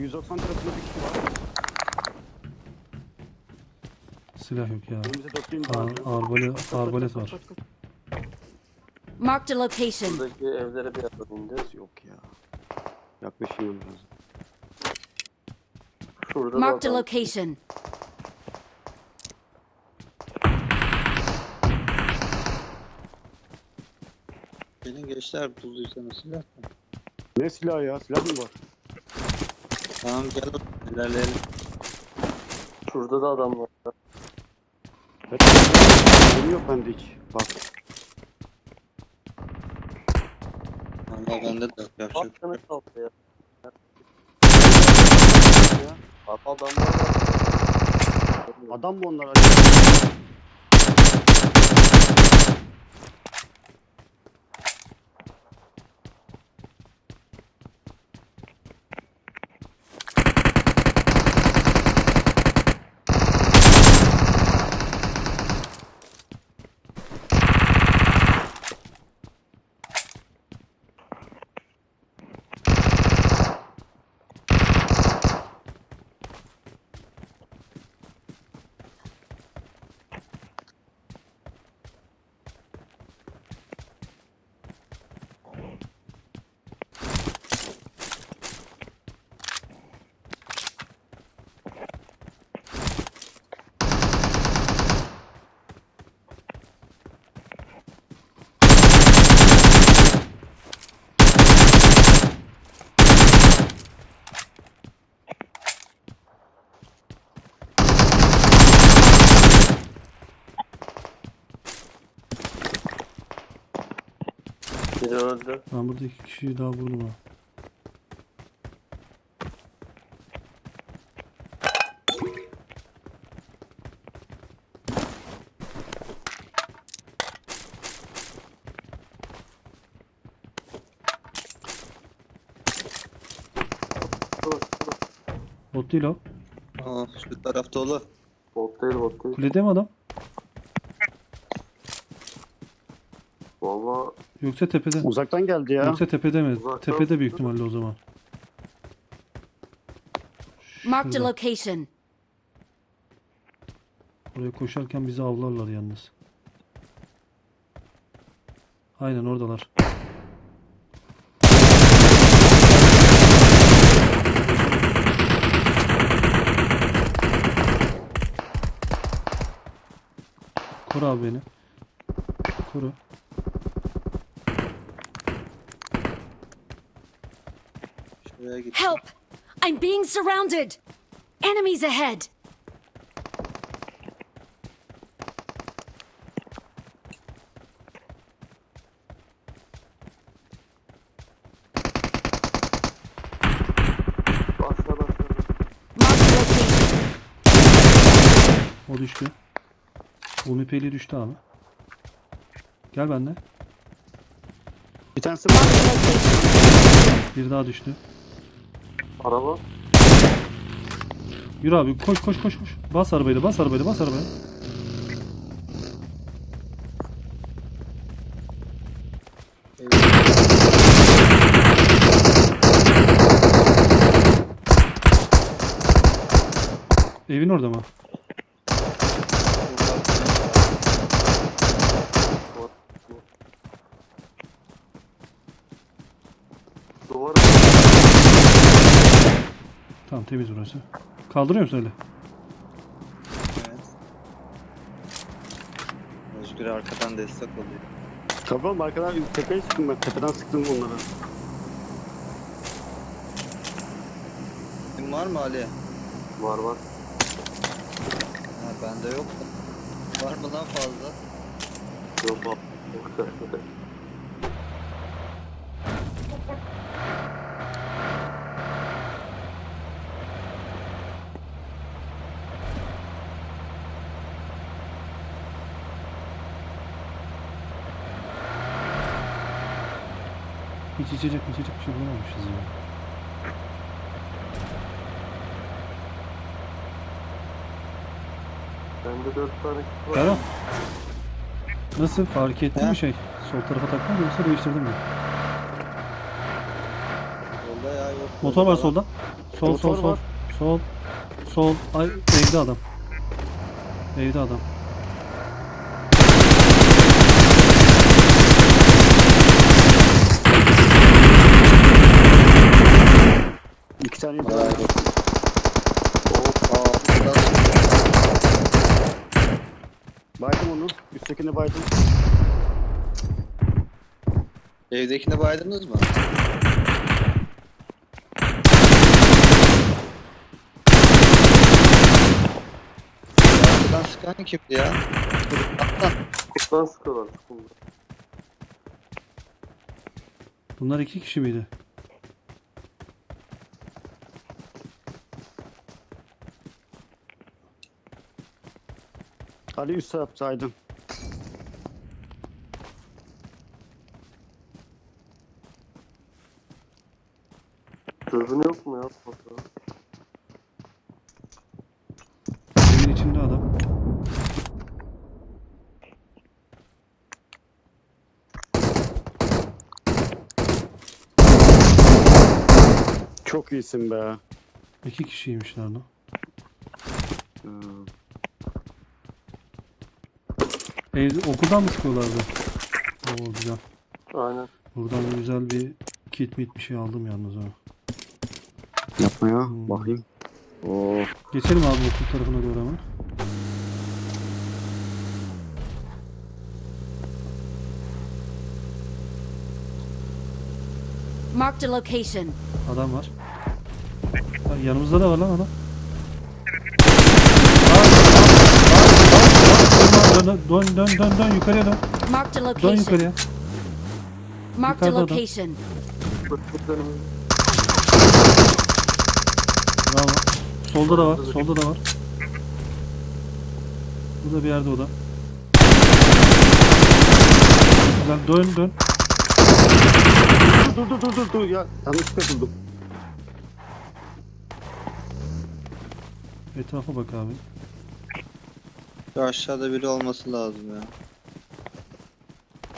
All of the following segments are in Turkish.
190 tarafında bir kişi var. Silah yok ya. Önümüzde 4 bin Ar var. arbalet, arbalet var. Marked a location. Buradaki evlere bir adam indi. Yok ya. Yaklaşıyorum biraz. Şurada da Marked a adam. location. Gelin gençler bulduysanız silah. Ne silah ya? Silah mı var? Tamam gel ilerleyelim. Şurada da adam var. Benim yok bende hiç. Bak. Valla bende de yok, yapacak. Bak sana kaldı ya. Bak adamlar var. Adam mı onlar? Biri öldü. Ben burada iki kişiyi daha vurdum ha. Bot değil o. Aa şu taraf dolu. Bot değil bot değil. Kulede mi adam? Valla Yoksa tepede. Uzaktan geldi ya. Yoksa tepede mi? Uzaktan Tepede büyük ihtimalle o zaman. Marked a Şurada. location. Oraya koşarken bizi avlarlar yalnız. Aynen oradalar. Koru abi beni. Koru. Git. Help! I'm being surrounded! Enemies ahead! aşağıda aşağıda. Marked a location. O düştü. UMP'li düştü abi. Gel benimle. Bir tanesi var. Bir daha düştü. Araba. Yürü abi koş koş koş koş. Bas arabayla bas arabayla bas arabayla. Evin orada mı? Tamam temiz burası. Kaldırıyor musun öyle? Evet. Özgür arkadan destek oluyor. Tamam arkadan tepeye sıktım ben. Tepeden sıktım onları. Kim var mı Ali? Var var. Ha bende yok da. Var mı lan fazla? Yok bak. Hiç içecek içecek bir şey bulamamışız ya. Bende dört tane kit var. Ferhat. Nasıl fark ettin mi şey? Sol tarafa taktın mı yoksa değiştirdin mi? Yolda ya yok. Motor var solda. Sol sol Motor sol. var. Sol. Sol. Ay evde adam. Evde adam. İki tane Vay. daha. Hop altında Baydım onu. Üsttekini baydım. Evdekine baydınız mı? Arkadan sıkan kimdi ya? Kuttan sıkıyorlar. sıkıyorlar. Bunlar iki kişi miydi? Ali üst tarafta Aydın. Dürbün yok mu ya? Fotoğraf. Evin içinde adam. Çok iyisin be. İki kişiymişler lan. Hmm. Evde okuldan mı sıkıyorlardı? Oo güzel. Aynen. Buradan güzel bir kit mit bir şey aldım yalnız ha. Yapma ya. Hmm. Bakayım. Oo. Geçelim abi okul tarafına doğru hemen. Marked a location. Adam var. Yanımızda da var lan adam. Dön, dön, dön, dön, dön, dön, yukarıya dön. Marked a Dön location. yukarıya. Marked a Yukarıda adam. location. Bravo. Solda da var, solda da var. Burada bir yerde o da. Güzel, dön, dön. Dur dur dur dur dur ya. Yanlışlıkla buldum. Etrafa bak abi. Şu aşağıda biri olması lazım ya.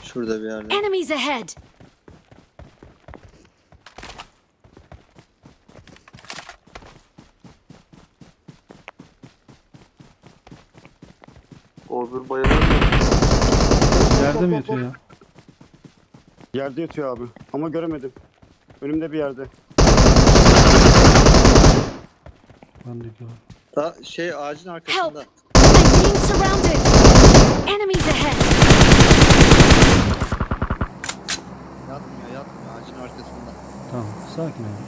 Şurada bir yerde. Enemies ahead. O bir bayağı. Yerde mi yatıyor ya? Yerde yatıyor abi. Ama göremedim. Önümde bir yerde. Ben de gördüm. Da şey ağacın arkasında. Being surrounded. Enemies ahead. Yatmıyor yatmıyor ağacın arkasında. Tamam, sakin abi.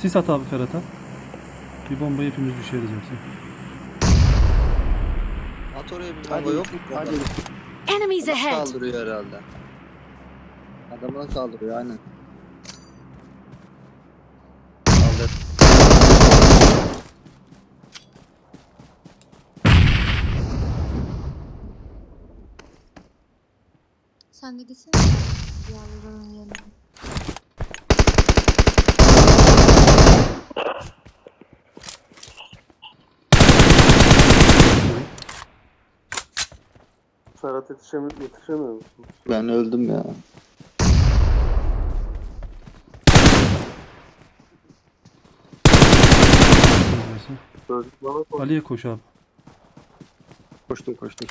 Sis at abi Ferhat'a. Bir bomba hepimiz düşeriz yoksa. At oraya bir Hadi. bomba yok mu? Hadi. Enemies Adam ahead. kaldırıyor herhalde. Adamını kaldırıyor aynen. Sen de gitsene. Yavruların yanına. Serhat yetişemi yetişemiyor musun? Ben öldüm ya. Neyse. Çocuk bana koy. Ali'ye koş abi. Koştum koştum.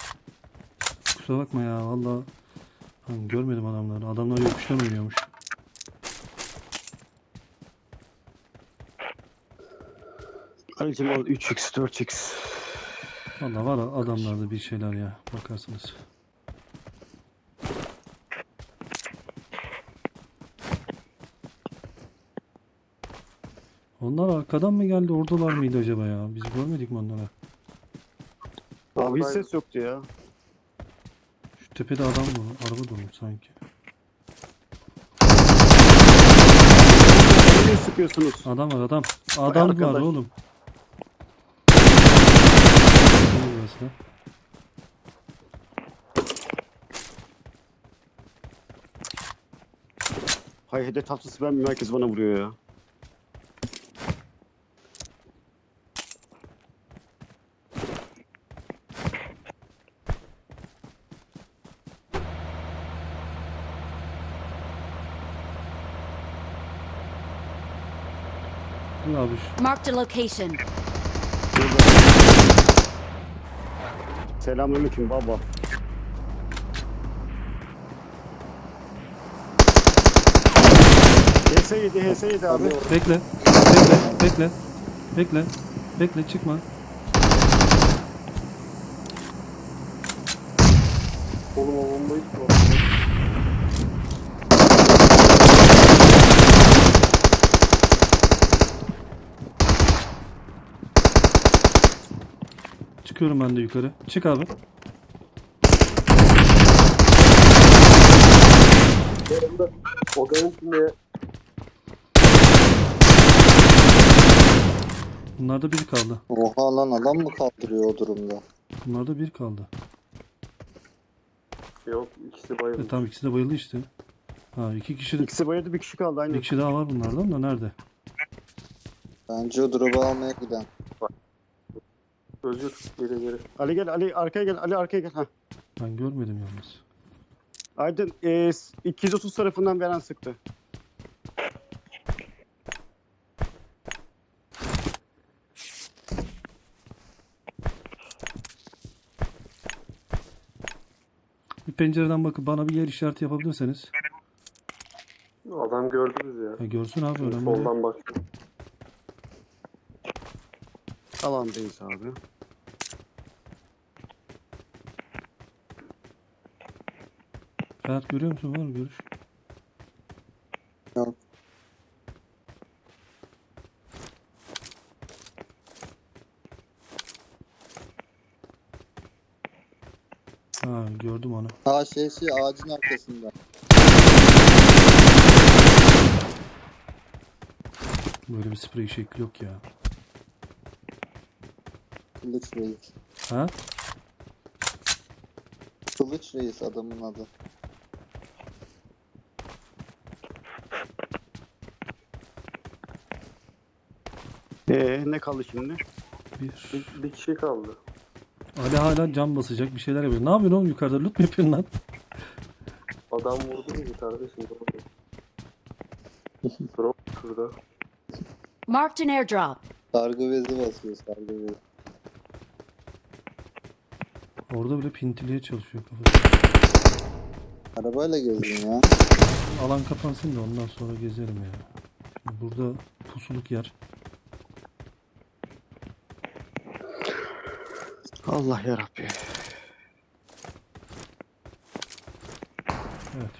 Kusura bakma ya valla. Hani görmedim adamları. Adamlar yokuştan oynuyormuş. Ali'cim al 3x 4x. Valla var adamlarda bir şeyler ya. Bakarsınız. Onlar arkadan mı geldi? Oradalar mıydı acaba ya? Biz görmedik mi onları? Abi hiç ses yoktu ya. Tepede adam mı? Araba durmuş sanki. Niye sıkıyorsunuz? Adam var adam. Adam var arkadaş. oğlum. Ne burası? Hay hedef tahtası ben mi? Herkes bana vuruyor ya. Dur abi şu- Marked a location. Selamünaleyküm baba. HS7 HS7 abi. Bekle. Bekle. Bekle. Bekle. Bekle çıkma. Oğlum o bombayı tutma. Çıkıyorum ben de yukarı. Çık abi. Yanımda odanın içinde Bunlarda bir kaldı. Oha lan adam mı kaldırıyor o durumda? Bunlarda bir kaldı. yok ikisi E bayıldı. tamam ikisi de bayıldı işte. Ha iki kişi de, İkisi bayıldı bir kişi kaldı bir aynı. kişi daha var bunlardan da nerede? Bence o drop'u almaya giden. Özgür geri geri. Ali gel Ali arkaya gel Ali arkaya gel. Heh. Ben görmedim yalnız. Aydın e, 230 tarafından veren sıktı. Bir pencereden bakıp bana bir yer işareti yapabilirseniz. Adam gördü bizi ya. Ha, görsün abi önemli değil. Soldan baktı. Alandayız abi. Ferhat görüyor musun? Var mı görüş? Yok. Ha gördüm onu. Ha şey şey ağacın arkasında. Böyle bir sprey şekli yok ya. Kılıç Reis. Ha? Kılıç Reis adamın adı. Ee, ne kaldı şimdi? Bir. Bir, bir kişi kaldı. Ali hala cam basacak bir şeyler yapıyor. Ne yapıyorsun oğlum yukarıda? Loot mu yapıyorsun lan? Adam vurdu bizi kardeşim. Drop. Drop şurada. Marked an airdrop. Sargı bezi basıyor sargı bezi. Orada bile pintiliğe çalışıyor kafası. Arabayla gezdin ya. Alan kapansın da ondan sonra gezerim ya. Burada pusuluk yer. Allah yarabbi. Evet.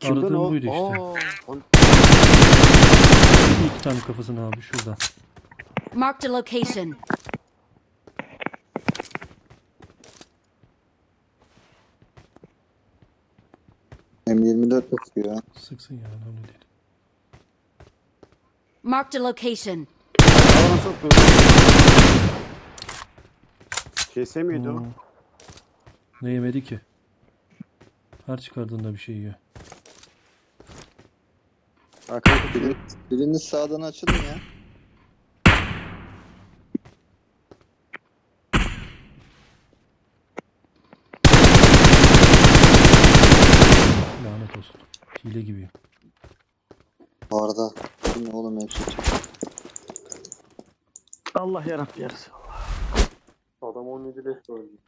Kimden Aradığım o? buydu işte. Aa, on- İki tane kafasını abi şurada. Marked a location. M24 bakıyor. Sıksın yani önemli değil. Marked a location. Alana soktu. KS miydi o? Hmm. Ne yemedi ki? Her çıkardığında bir şey yiyor. Biri, biriniz sağdan açılın ya. Lanet olsun. Hile gibi. Bu ne oğlum hepsi. Allah yarabbi yarısı. Adam 17 leş öldü.